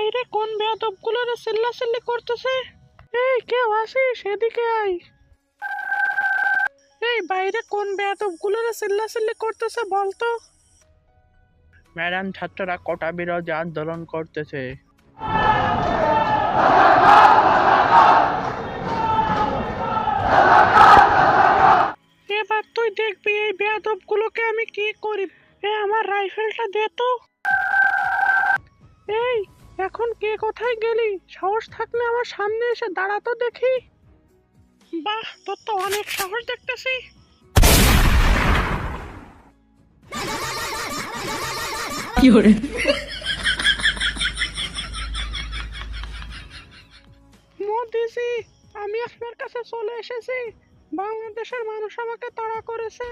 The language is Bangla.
বাইরে কোন বেয়াদবগুলো রে চিল্লাচিল্লি করতেছে? এই কেউ আসিস এদিকে আয়। এই বাইরে কোন বেয়াদবগুলো রে চিল্লাচিল্লি করতেছে বলতো? ম্যাডাম ছাত্ররা কোটা বিরোধী আন্দোলন করতেছে? এবার তুই দেখবি এই বেয়াদবগুলোকে আমি কি করি? এ আমার রাইফেলটা দে তো। এখন কে কোথায় গেলি? সাহস থাকলে আমার সামনে এসে দাঁড়াতো দেখি। বাহ তোর তো অনেক সাহস দেখতেছি। মোদিজি আমি আপনার কাছে চলে এসেছি। বাংলাদেশের মানুষ আমাকে তাড়া করেছে।